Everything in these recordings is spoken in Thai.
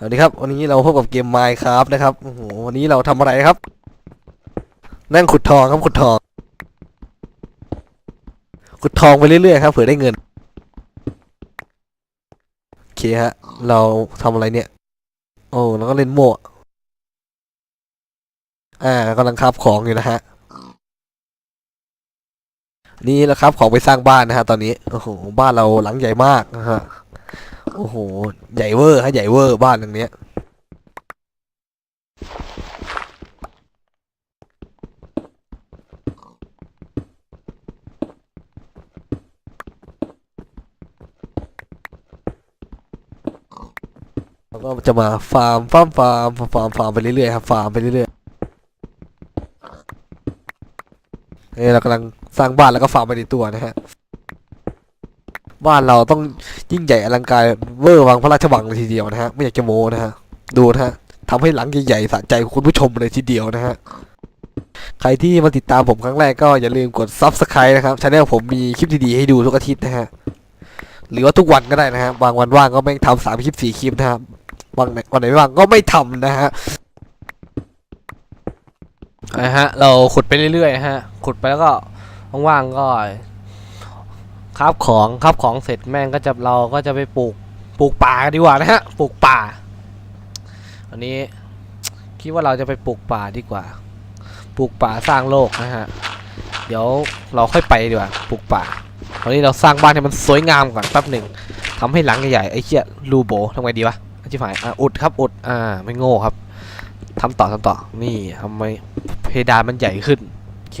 สวัสดีครับวันนี้เราพบกับเกม Minecraft นะครับโอ้โหวันนี้เราทำอะไรครับ นั่งขุดทองครับขุดทอง ขุดทองไปเรื่อยๆครับเผื่อได้เงินโอเคฮะ เราทำอะไรเนี่ย โอ้แล้วก็เล่นโม่อ่ากำลังคราบของอยู่นะฮะ นี่แหละครับของไปสร้างบ้านนะฮะ ตอนนี้โอ้โหบ้านเราหลังใหญ่มากนะฮะ โอ้โห ใหญ่เวอร์ฮะใหญ่เวอร์บ้านหลังเนี้ย แล้วก็จะมาฟาร์มฟาร์มฟาร์มฟาร์มฟาร์มไปเรื่อยๆครับฟาร์มไปเรื่อยๆเอ้ยเรากำลังสร้างบ้านแล้วก็ฟาร์มไปในตัวนะฮะ บ้านเราต้องยิ่งใหญ่อลังการเวอร์วังพระราชวังเลยทีเดียวนะฮะไม่อยากจะโม้นะฮะดูนะฮะทำให้หลังใหญ่ๆสะใจคุณผู้ชมเลยทีเดียวนะฮะใครที่มาติดตามผมครั้งแรกก็อย่าลืมกด subscribe นะครับช anel ผมมีคลิปดีๆให้ดูทุกอาทิตย์นะฮะหรือว่าทุกวันก็ได้นะฮะบางวันว่างก็ไม่ทำสามคลิปสี่คลิปนะครับบางวันไหนไม่ว่างก็ไม่ทำนะฮะนะฮะ เราขุดไปเรื่อยๆฮะ ขุดไปแล้วก็ว่างๆก็ คราบของคราบของเสร็จแม่งก็จะเราก็จะไปปลูกปลูกป่าดีกว่านะฮะปลูกป่าอันนี้คิดว่าเราจะไปปลูกป่าดีกว่า ปลูกป่าสร้างโลกนะฮะเดี๋ยวเราค่อยไปดีกว่าปลูกป่าตอนนี้เราสร้างบ้านให้มันสวยงามก่อนแป๊บหนึ่งทำให้หลังใหญ่ๆไอ้เหี้ยรูโบทำไงดีวะอธิบายอะอุดครับอุดอ่าไม่โง่ครับทำต่อทำต่อนี่ทำไมเพดานมันใหญ่ขึ้นโอเค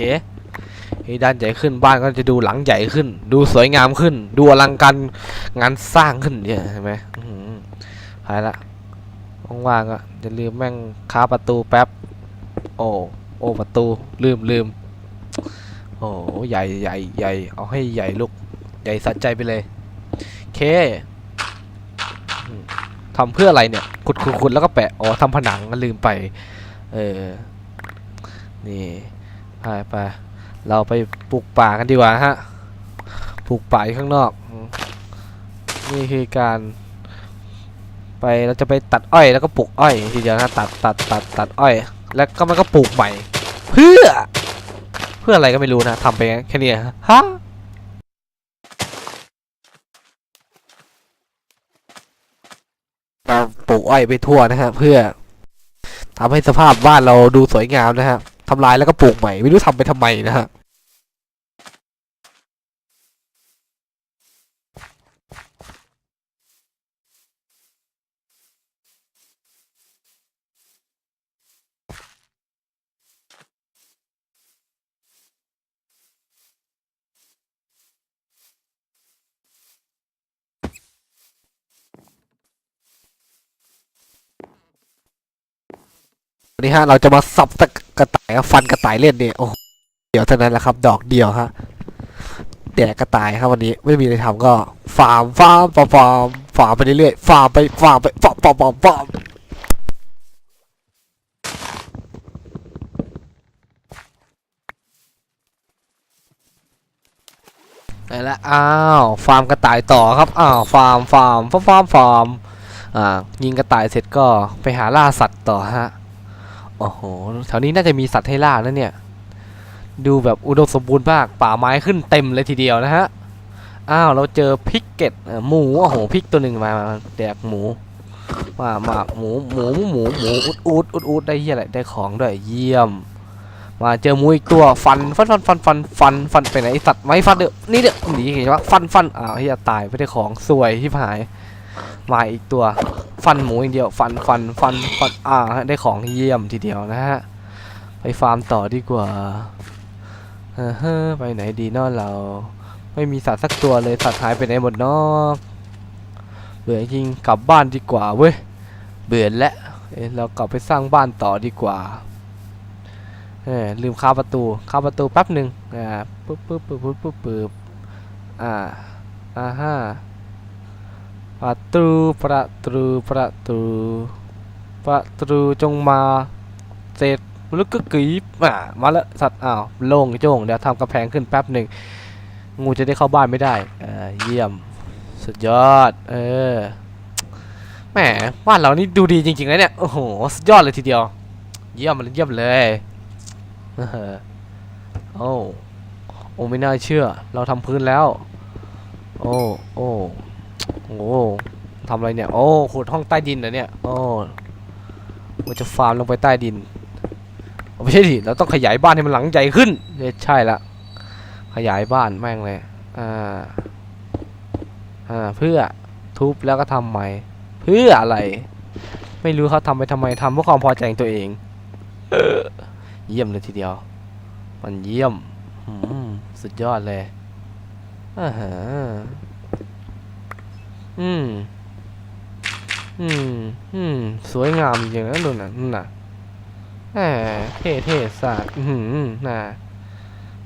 เพดานใหญ่ขึ้นบ้านก็จะดูหลังใหญ่ขึ้น ดูสวยงามขึ้น ดูอลังการงานสร้างขึ้นเนี่ยเห็นไหมหายละว่างๆก็จะลืมแม่งค้าประตูแป๊บ โอ้โอ้ประตูลืมลืมโอ้ใหญ่ใหญ่ใหญ่เอาให้ใหญ่ลูกใหญ่สะใจไปเลยเคทำเพื่ออะไรเนี่ยขุดขุดขุดแล้วก็แปะอ๋อทำผนังลืมไป เออ นี่ไปไป เราไปปลูกป่ากันดีกว่าฮะปลูกป่าข้างนอก นี่คือการไปเราจะไปตัดอ้อยแล้วก็ปลูกอ้อยทีเดียวนะตัดตัดตัดตัดอ้อย แล้วก็มันก็ปลูกใหม่ เพื่อ เพื่ออะไรก็ไม่รู้นะทำไปแค่นี้ฮะเราปลูกอ้อยไปทั่วนะฮะเพื่อทำให้สภาพบ้านเราดูสวยงามนะฮะ ทำลายแล้วก็ปลูกใหม่ ไม่รู้ทำไปทำไมนะฮะวันนี้ฮะเราจะมาสับตะ กระต่ายฟันกระต่ายเล่นเนี่ยโอ้เดี๋ยวเท่านั้นแหละครับ ดอกเดียวฮะแดกกระต่ายครับวันนี้ไม่มีอะไรทำก็ฟาร์มฟาร์มฟาร์มฟาร์มฟาร์มไปเรื่อยๆฟาร์มไปฟาร์มไปฟาร์มฟาร์มฟาร์มฟาร์มไปละอ้าวฟาร์มกระต่ายต่อครับอ้าวฟาร์มฟาร์มฟาร์มฟาร์มฟาร์มอ่ายิงกระต่ายเสร็จก็ไปหาล่าสัตว์ต่อฮะ โอ้โหแถวนี้น่าจะมีสัตว์ให้ล่านะเนี่ย ดูแบบอุดมสมบูรณ์มาก ป่าไม้ขึ้นเต็มเลยทีเดียวนะฮะ อ้าว เราเจอพิกเก็ตหมู โอ้โห พิกตัวหนึ่งมาแดกหมู มามาหมู หมู หมู หมู อุดอุดอุดอุดได้เหี้ยอะไร ได้ของด้วย เยี่ยม มาเจอหมูอีกตัว ฟัน ฟัน ฟัน ฟัน ฟัน ฟัน ฟันไปไหนไอสัตว์ไม่ฟันเด้อนี่เด้อหนีเห็นปะฟัน ฟัน อ้าวเฮียตาย ไม่ได้ของ สวยที่หาย มาอีกตัว ฟันหมูอย่างเดียว ฟันฟันฟันฟันอ่าได้ของเยี่ยมทีเดียวนะฮะ ไปฟาร์มต่อดีกว่าเฮ้อไปไหนดีเนอะเรา ไม่มีสัตว์สักตัวเลยสัตว์หายไปไหนหมดเนอะเบื่อจริงกลับบ้านดีกว่าเว้ยเบื่อแล้วเรากลับไปสร้างบ้านต่อดีกว่าเออลืมคาประตูคาประตูแป๊บหนึ่งอ่าปึ๊บปึ๊บปึ๊บปึ๊บปึ๊บปึ๊บอ่าอ่าฮะ ประตูประตูประตูประตูจงมาเสร็จลึกกึกกึบอ่ามาแล้วสัตว์อ้าวโล่งโจ้งเดี๋ยวทำกระแพงขึ้นแป๊บหนึ่งงูจะได้เข้าบ้านไม่ได้เออเยี่ยมสุดยอดเออแหมบ้านเรานี่ดูดีจริงๆนะเนี่ยโอ้โหสุดยอดเลยทีเดียว เยี่ยมเลยเยี่ยมเลยโอ้โอ้ไม่น่าเชื่อ เราทำพื้นแล้ว โอ้โอ้ โอ้ทำอะไรเนี่ย โอ้ขุดห้องใต้ดินเหรอเนี่ย โอ้ว่าจะฟาร์มลงไปใต้ดินไม่ใช่ดิ เราต้องขยายบ้านให้มันหลังใหญ่ขึ้นเนี่ยใช่ละ ขยายบ้านแม่งเลย อ่า อ่า เพื่อทุบแล้วก็ทำใหม่ เพื่ออะไร ไม่รู้เขาทำไปทำไมทำเพื่อความพอใจของตัวเองเออเยี่ยมเลยทีเดียว มันเยี่ยมอืมสุดยอดเลยอ่าฮะ อืม อืม อืม สวยงามจริงนะดูนะน่ะแหมเท่เท่สัสอือหือน่ะ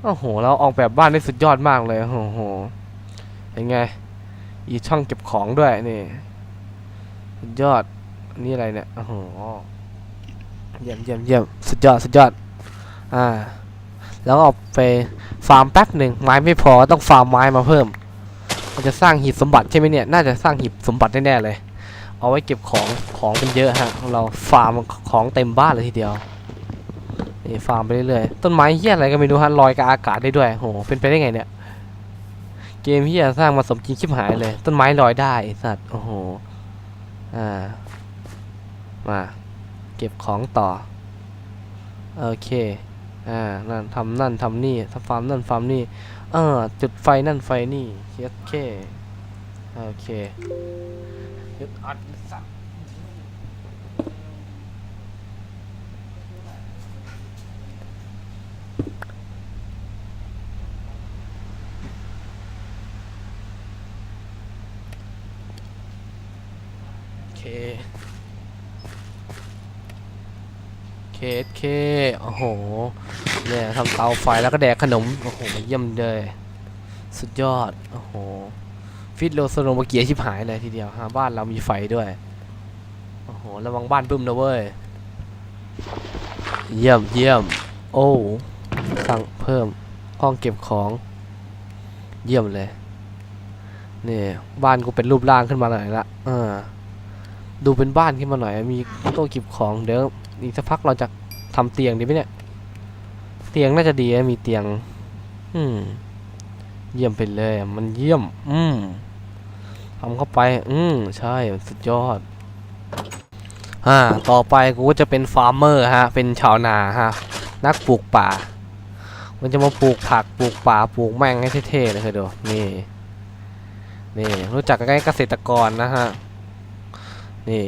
โอ้โห เราออกแบบบ้านได้สุดยอดมากเลย โอ้โห เป็นไง อีช่องเก็บของด้วยนี่ สุดยอด นี่อะไรเนี่ย โอ้โห เยี่ยมเยี่ยมเยี่ยมสุดยอด สุดยอด อ่า แล้วก็เอาไปฟาร์มแป๊บหนึ่งไม้ไม่พอต้องฟาร์มไม้มาเพิ่ม มันจะสร้างหีบสมบัติใช่ไหมเนี่ย น่าจะสร้างหีบสมบัติแน่ๆเลย เอาไว้เก็บของ ของเป็นเยอะฮะ เราฟาร์มของเต็มบ้านเลยทีเดียว นี่ฟาร์มไปเรื่อยๆ ต้นไม้เฮี้ยอะไรก็ไม่รู้ฮะลอยกับอากาศได้ด้วย โห เป็นไปได้ไงเนี่ย เกมเฮี้ยสร้างมาสมจริงชิบหายเลย ต้นไม้ลอยได้สัตว์ โอ้โห อ่า มา เก็บของต่อ โอเค อ่า นั่นทำนั่นทำนี่ทำฟาร์มนั่นฟาร์มนี่ เออจุดไฟนั่นไฟนี่โอเคโอเคยึดอัดสัตว์เคเคเคโอ้โห เนี่ยทำเตาไฟแล้วก็แดกขนม โอ้โหเยี่ยมเลย สุดยอด โอ้โห ฟิตโลโซโนมาเกียชิบหายเลยทีเดียวฮะบ้านเรามีไฟด้วย โอ้โห ระวังบ้านบึ้มนะเว้ย เยี่ยมเยี่ยม โอ้สั่งเพิ่ม ห้องเก็บของ เยี่ยมเลย นี่ บ้านกูเป็นรูปร่างขึ้นมาหน่อยละเออดูเป็นบ้านขึ้นมาหน่อย มีโต๊ะเก็บของ เดี๋ยวอีกสักพักเราจะทำเตียงดีไหมเนี่ย เตียงน่าจะดีมีเตียง อืม เยี่ยมไปเลย มันเยี่ยม อืมทำเข้าไป อืม ใช่ สุดยอดอ่าต่อไปกูก็จะเป็นฟาร์มเมอร์ฮะ เป็นชาวนาฮะ นักปลูกป่า มันจะมาปลูกผักปลูกป่าปลูกแมงให้เท่ๆเลยเคยดูนี่ นี่ รู้จักกันใกล้เกษตรกรนะฮะ นี่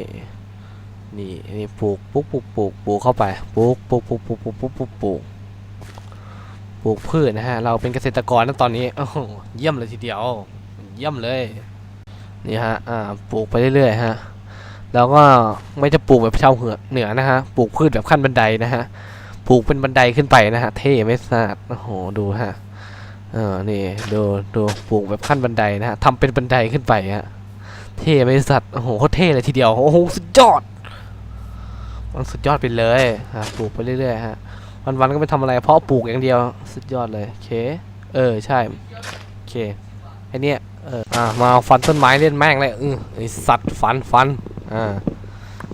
นี่นี่ปลูกปุ๊บปลูกปลูกปลูกเข้าไปปลูกปลูกปลูกปลูกปลูกปลูกปลูก ปลูกพืชนะฮะ เราเป็นเกษตรกรนะตอนนี้โอ้เยี่ยมเลยทีเดียว เยี่ยมเลย นี่ฮะ อ่า ปลูกไปเรื่อยๆฮะ แล้วก็ไม่จะปลูกแบบชาวเหนือเหนือนะฮะ ปลูกพืชแบบขั้นบันไดนะฮะ ปลูกเป็นบันไดขึ้นไปนะฮะ เท่ไม่สาดโอ้โห ดูฮะ เออ นี่ ดู ดู ปลูกแบบขั้นบันไดนะฮะทำเป็นบันไดขึ้นไปฮะ เท่ไม่สัตว์ โอ้โห โคตรเท่เลยทีเดียว โอ้โห สุดยอด มันสุดยอดไปเลยฮะ ปลูกไปเรื่อยๆฮะ วันๆก็ไม่ทำอะไร เพราะปลูกอย่างเดียว สุดยอดเลยโอเค เออ ใช่ โอเคไอเนี้ยเออ อ่ามาเอาฟันต้นไม้เล่นแม่งเลยเออไอสัตว์ฟันฟัน อ่า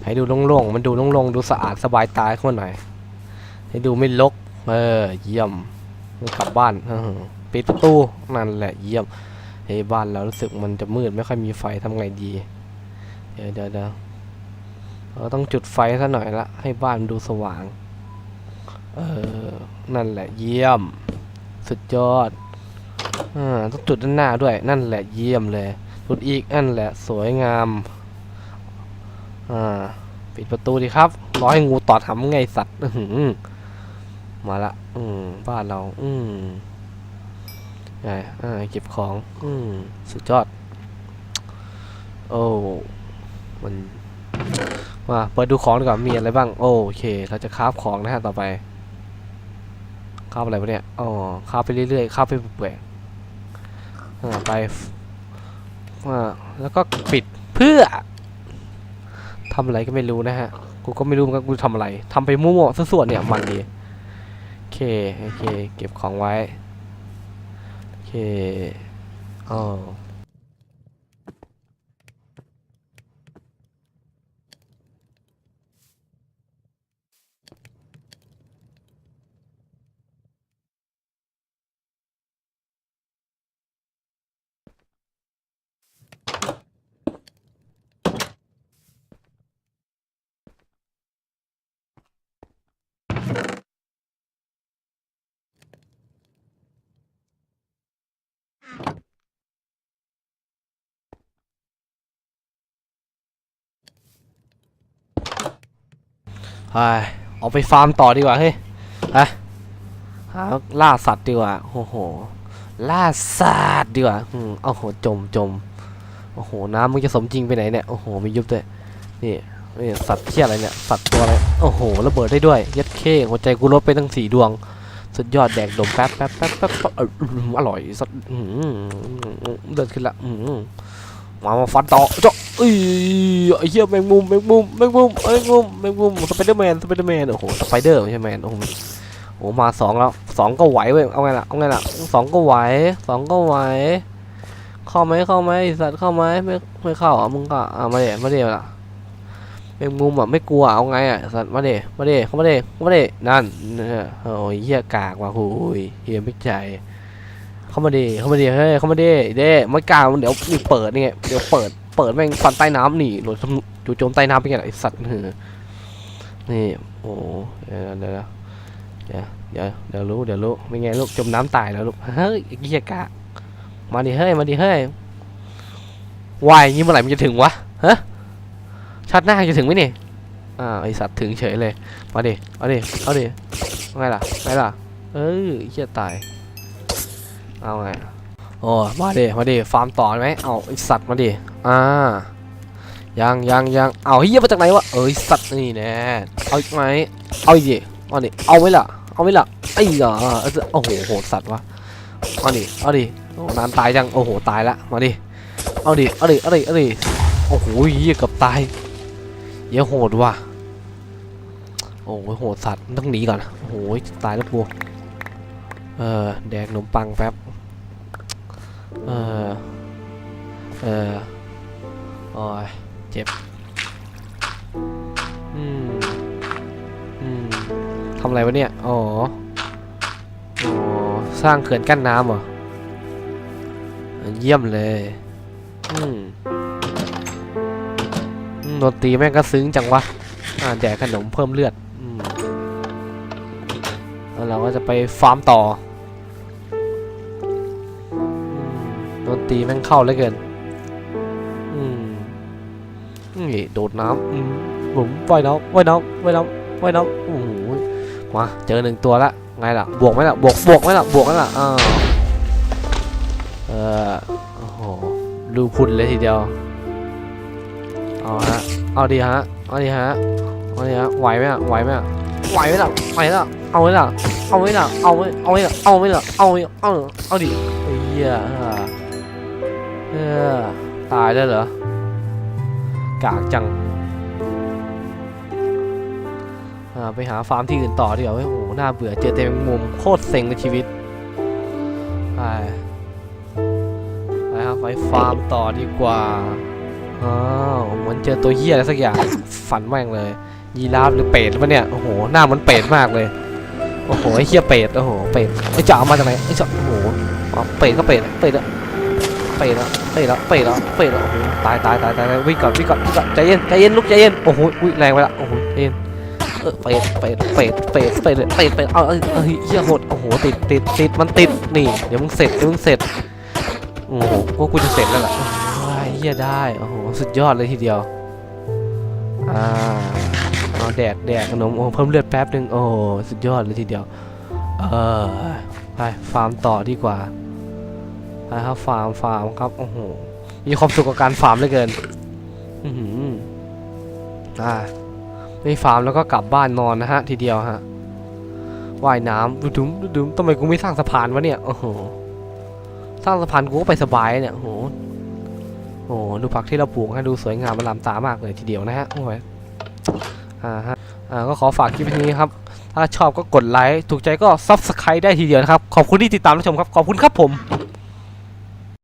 ให้ดูโล่งๆ มันดูโล่งๆ ดูสะอาดสบายตาขึ้นมาหน่อย ให้ดูไม่รกเออ เยี่ยมกลับบ้านปิดประตู นั่นแหละ เยี่ยม เฮ้ยบ้านเรารู้สึกมันจะมืดไม่ค่อยมีไฟทำไงดี เดี๋ยวเดี๋ยวเราต้องจุดไฟซะหน่อยละ ให้บ้านดูสว่าง เออ นั่นแหละเยี่ยม สุดยอดอ่าต้องจุดด้านหน้าด้วย นั่นแหละเยี่ยมเลย จุดอีกนั่นแหละสวยงาม อ่า ปิดประตูดีครับ ร้อยงูตอดหำไงสัตว์อืมาละ อืม บ้านเรา อืมไงอ่า เก็บของ อืม สุดยอด โอ้ มันมาเปิดดูของดีกว่ามีอะไรบ้าง โอเค เราจะคราฟของนะฮะต่อไป ข้าฟอะไรวะเนี่ยอ๋อข้าไปเรื่อยๆข้าไปเปื่อ่าไปอ่าแล้วก็ปิดเพื่อทำอะไรก็ไม่รู้นะฮะ กูก็ไม่รู้มือนกันกูทำอะไรทำไปมั่วๆส่วนๆเนี่ยมันดีโอเคโอเค เก็บของไว้ โอเคอ๋อ ไปเอาไปฟาร์มต่อดีกว่าเฮ้ยไปหาล่าสัตว์ดีกว่าโอ้โหล่าสัตว์ดีกว่าอืมโอ้โหจมจมโอ้โหน้ำมึงจะสมจริงไปไหนเนี่ยโอ้โหมียุบด้วยนี่นี่สัตว์เที่ยอะไรเนี่ยสัตว์ตัวอะไรโอ้โหระเบิดได้ด้วยยัดเข้หัวใจกูลดไปตั้งสี่ดวง สุดยอดแดกดมแป๊บแป๊บแป๊บแป๊บแป๊บอืมอร่อยสัตว์อื้อหือเดินขึ้นละอื้อหือ มามาฟันต่อเจาะเอ้ยไอ้เหี้ยแมงมุมแมงมุมแมงมุมแมงมุมแมงมุมสไปเดอร์แมนสไปเดอร์แมนโอ้โหสไปเดอร์ไม่ใช่แมนโอ้โหโอ้มาสองแล้วสองก็ไหวเว้ยเอาไงล่ะเอาไงล่ะสองก็ไหวสองก็ไหวเข้าไหมเข้าไหมสัตว์เข้าไหมไม่ไม่เข้าอะมึงก็อะมาเดี๋ยวมาเดี๋ยวล่ะแมงมุมอะไม่กลัวเอาไงอะสัตว์มาเดี๋ยวมาเดี๋ยวเข้ามาเดเข้ามาเดี๋ยวนั่นโอ้ยเหี้ยกากว่ะโอ้ยเหี้ยไม่ใจ เข้ามาดิเข้ามาดิเฮ้ยเข้ามาดิเด้ไม่กล้ามันเดี๋ยวนี่เปิดนี่ไงเดี๋ยวเปิดเปิดแม่งฟันใต้น้ำนี่หลุดจู่โจมใต้น้ำเป็นไงไอสัตว์เฮ้ยนี่โอ้เดี๋ยวเดี๋ยวเดี๋ยวเดี๋ยวรู้เดี๋ยวรู้เป็นไงลูกจมน้ำตายแล้วลูกเฮ้ยไอ้เหี้ยกะมาดิเฮ้ยมาดิเฮ้ยวายงี้เมื่อไหร่มันจะถึงวะฮะชาติหน้าจะถึงไหมนี่อ่าไอสัตว์ถึงเฉยเลยมาดิเอาดิเอาดิไงล่ะไงล่ะเออเหี้ยตาย เอาไงโอ้มาดิมาดิฟาร์มต่อไหมเอาไอสัตว์มาดิอ่ายังยังยังเอาเฮียมาจากไหนวะเอ้ยสัตว์นี่แน่เอาอีกไหมเอาอีกดิเอาดิเอาไว้ล่ะเอาไว้ล่ะไอ้เหรอโอ้โหโหดสัตว์วะเอาดิเอาดิโอ้นานตายจังโอ้โหตายละมาดิเอาดิเอาดิเอาดิเอาดิโอ้โหเฮียเกับตายเหี้ยอะโหดว่ะโอ้โหโหดสัตว์ต้องหนีก่อนโอ้โหตายแล้วกูเออแดกขนมปังแป๊บ เออ เออโอ้ยเจ็บ อืม อืมทำอะไรวะเนี่ย อ๋อ อ๋อ สร้างเขื่อนกั้นน้ำเหรอ เยี่ยมเลย อืมดนตรีแม่งก็ซึ้งจังวะ อ่าแดกขนมเพิ่มเลือด อืม แล้วเราก็จะไปฟาร์มต่อ ดนตรีแม่งเข้าเหลือเกิน อืมนี่โดดน้ำอืมผมว่ายน้ำว่ายน้ำว่ายน้ำว่ายน้ำโอ้โหมาเจอหนึ่งตัวละไงล่ะ บวกไหมล่ะ บวก บวกไหมล่ะ บวกไหมล่ะอ้าเออโอ้โหดูพุ่นเลยทีเดียว เอาฮะ เอาดีฮะ เอาดีฮะ เอาดีฮะ ไหวไหมอะ ไหวไหมอะ ไหวไหมล่ะ ไหวไหมล่ะ เอาไหมล่ะ เอาไหมล่ะ เอาไหมเอาไหมล่ะ เอาไหมล่ะ เอาไหมเอา เอาดิเหี้ย เออตายแล้วเหรอ กากจังอ่าไปหาฟาร์มที่อื่นต่อดีกว่าโอ้โหน่าเบื่อเจอแต่แมมุมโคตรเซ็งในชีวิตไปไปครับไปฟาร์มต่อดีกว่าอ้าวเหมือนเจอตัวเหี้ยอะไรสักอย่างฝันแม่งเลย ยีราฟหรือเป็ดปะเนี่ยโอ้โหหน้ามันเป็ดมากเลยโอ้โหไอ้เหี้ยเป็ดโอ้โหเป็ดไอ้จ่ามาจากไหนไอ้จ่าโอ้โหเป็ดก็เป็ดเป็ดอะ เป็ดอะเป็ดอะเป็ดอะเป็ดอะโอ้โหตายตายตายตายวิ่งก่อนวิ่งก่อนวิ่งก่อนใจเย็นใจเย็นลูกใจเย็นโอ้โหอุ้ยแรงไปละโอ้โหใจเย็นเออเปดเปดเปดเปดเปดเปดเปดเอาเอ้ยเอ้ยเหี้ยโหดโอ้โหติดติดติดมันติดนี่เดี๋ยวมึงเสร็จเดี๋ยวมึงเสร็จโอ้โหกูกูจะเสร็จแล้วล่ะเหี้ยได้โอ้โหสุดยอดเลยทีเดียวอ่าเอาแดกแดกขนมโอ้เพิ่มเลือดแป๊บหนึ่งโอ้สุดยอดเลยทีเดียวเออไปฟาร์มต่อดีกว่า ไปครับฟาร์มฟาร์มครับโอ้โหมีความสุขกับการฟาร์มเหลือเกินอือหืออ่าไม่ฟาร์มแล้วก็กลับบ้านนอนนะฮะ ทีเดียวฮะว่ายน้ำดูดุมดูดุมทำไมกูไม่สร้างสะพานวะเนี่ยโอ้โหสร้างสะพานกูก็ไปสบายเนี่ยโอ้โหโอ้โหดูผักที่เราปลูกให้ดูสวยงามมันลำตามากเลยทีเดียวนะฮะโอ้ยอ่าฮะอ่าก็ขอฝากคลิปนี้ครับ ถ้าชอบก็กดไลค์ถูกใจก็ซับสไครต์ได้ทีเดียวนะครับ ขอบคุณที่ติดตามรับชมครับ ขอบคุณครับผม